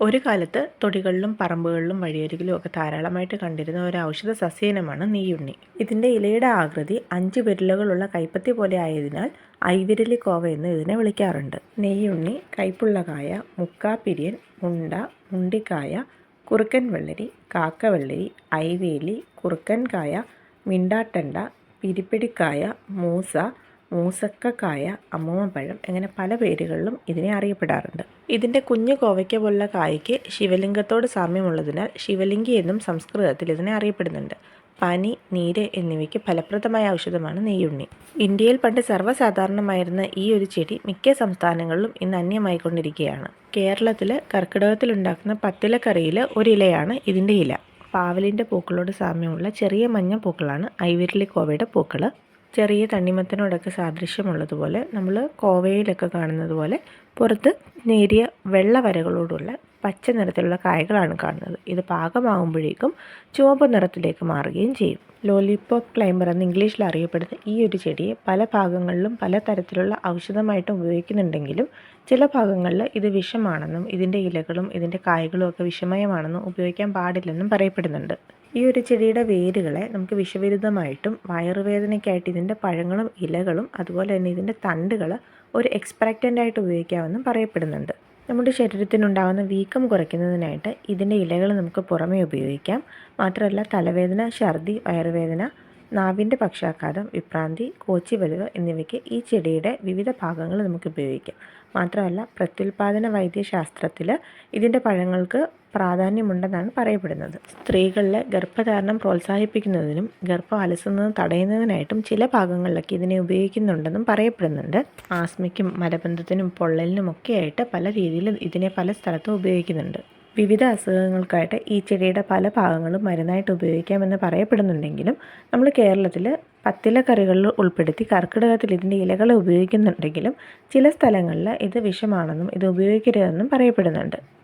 ഒരു കാലത്ത് തൊടികളിലും പറമ്പുകളിലും വഴിയരികിലും ഒക്കെ ധാരാളമായിട്ട് കണ്ടിരുന്ന ഒരു ഔഷധ സസ്യനമാണ് നീയുണ്ണി ഇതിന്റെ ഇലയുടെ ആകൃതി അഞ്ച് വിരലുകളുള്ള കൈപ്പത്തി പോലെ ആയതിനാൽ ഐവിരലി കോവ എന്ന് ഇതിനെ വിളിക്കാറുണ്ട്. നെയ്യുണ്ണി കൈപ്പുള്ള കായ മുക്കാപ്പിരിയൻ മുണ്ട മുണ്ടിക്കായ കുറുക്കൻ വെള്ളരി കാക്കവെള്ളരി ഐവേലി കുറുക്കൻ കായ മിണ്ടാട്ടണ്ട പിരിപ്പിടിക്കായ മൂസ മൂസക്കക്കായ അമ്മൂമ്മപ്പഴം അങ്ങനെ പല പേരുകളിലും ഇതിനെ അറിയപ്പെടാറുണ്ട്. ഇതിന്റെ കുഞ്ഞു കോവയ്ക്ക പോലുള്ള കായ്ക്ക് ശിവലിംഗത്തോട് സാമ്യമുള്ളതിനാൽ ശിവലിംഗി എന്നും സംസ്കൃതത്തിൽ ഇതിനെ അറിയപ്പെടുന്നുണ്ട്. പനി നീര് എന്നിവയ്ക്ക് ഫലപ്രദമായ ഔഷധമാണ് നെയ്യുണ്ണി. ഇന്ത്യയിൽ പണ്ട് സർവസാധാരണമായിരുന്ന ഈ ഒരു ചെടി മിക്ക സംസ്ഥാനങ്ങളിലും ഇന്ന് അന്യമായിക്കൊണ്ടിരിക്കുകയാണ്. കേരളത്തിൽ കർക്കിടകത്തിലുണ്ടാക്കുന്ന പത്തിലക്കറിയിൽ ഒരിലയാണ് ഇതിന്റെ ഇല. പാവലിന്റെ പൂക്കളോട് സാമ്യമുള്ള ചെറിയ മഞ്ഞ പൂക്കളാണ് ഐവിരലി കോവയുടെ പൂക്കൾ ചെറിയ തണ്ണിമത്തനോടൊക്കെ സാദൃശ്യമുള്ളതുപോലെ നമ്മൾ കോവയിലൊക്കെ കാണുന്നത് പോലെ പുറത്ത് നേരിയ വെള്ള വരകളോടുള്ള പച്ച നിറത്തിലുള്ള കായകളാണ് കാണുന്നത്. ഇത് പാകമാകുമ്പോഴേക്കും ചുവപ്പ് നിറത്തിലേക്ക് മാറുകയും ചെയ്യും. ലോലിപോപ്പ് ക്ലൈംബർ എന്ന് ഇംഗ്ലീഷിൽ അറിയപ്പെടുന്ന ഈ ഒരു ചെടിയെ പല ഭാഗങ്ങളിലും പല തരത്തിലുള്ള ഔഷധമായിട്ടും ഉപയോഗിക്കുന്നുണ്ടെങ്കിലും ചില ഭാഗങ്ങളിൽ ഇത് വിഷമാണെന്നും ഇതിന്റെ ഇലകളും ഇതിന്റെ കായകളും ഒക്കെ വിഷമയമാണെന്നും ഉപയോഗിക്കാൻ പാടില്ലെന്നും പറയപ്പെടുന്നുണ്ട്. ഈ ഒരു ചെടിയുടെ വേരുകളെ നമുക്ക് വിഷവിരുദ്ധമായിട്ടും വയറുവേദനയ്ക്കായിട്ട് ഇതിന്റെ പഴങ്ങളും ഇലകളും അതുപോലെ തന്നെ ഇതിന്റെ തണ്ടുകൾ ഒരു എക്സ്പ്രാക്റ്റന്റായിട്ട് ഉപയോഗിക്കാമെന്നും പറയപ്പെടുന്നുണ്ട്. നമ്മുടെ ശരീരത്തിനുണ്ടാകുന്ന വീക്കം കുറയ്ക്കുന്നതിനായിട്ട് ഇതിന്റെ ഇലകൾ നമുക്ക് പുറമേ ഉപയോഗിക്കാം. മാത്രമല്ല തലവേദന ഛർദി വയറുവേദന നാവിന്റെ പക്ഷാഘാതം വിഭ്രാന്തി കോച്ചി വലിവ് എന്നിവയ്ക്ക് ഈ ചെടിയുടെ വിവിധ ഭാഗങ്ങൾ നമുക്ക് ഉപയോഗിക്കാം. മാത്രമല്ല പ്രത്യുൽപാദന വൈദ്യശാസ്ത്രത്തിൽ ഇതിന്റെ പഴങ്ങൾക്ക് പ്രാധാന്യമുണ്ടെന്നാണ് പറയപ്പെടുന്നത്. സ്ത്രീകളിലെ ഗർഭധാരണം പ്രോത്സാഹിപ്പിക്കുന്നതിനും ഗർഭം അലസുന്നത് തടയുന്നതിനായിട്ടും ചില ഭാഗങ്ങളിലൊക്കെ ഇതിനെ ഉപയോഗിക്കുന്നുണ്ടെന്നും പറയപ്പെടുന്നുണ്ട്. ആസ്മയ്ക്കും മലബന്ധത്തിനും പൊള്ളലിനും ഒക്കെയായിട്ട് പല രീതിയിൽ ഇതിനെ പല സ്ഥലത്തും ഉപയോഗിക്കുന്നുണ്ട്. വിവിധ അസുഖങ്ങൾക്കായിട്ട് ഈ ചെടിയുടെ പല ഭാഗങ്ങളും മരുന്നായിട്ട് ഉപയോഗിക്കാമെന്ന് പറയപ്പെടുന്നുണ്ടെങ്കിലും നമ്മൾ കേരളത്തിൽ പത്തില കറികളിൽ ഉൾപ്പെടുത്തി കർക്കിടകത്തിൽ ഇതിന്റെ ഇലകൾ ഉപയോഗിക്കുന്നുണ്ടെങ്കിലും ചില സ്ഥലങ്ങളിൽ ഇത് വിഷമാണെന്നും ഇത് ഉപയോഗിക്കരുതെന്നും പറയപ്പെടുന്നുണ്ട്.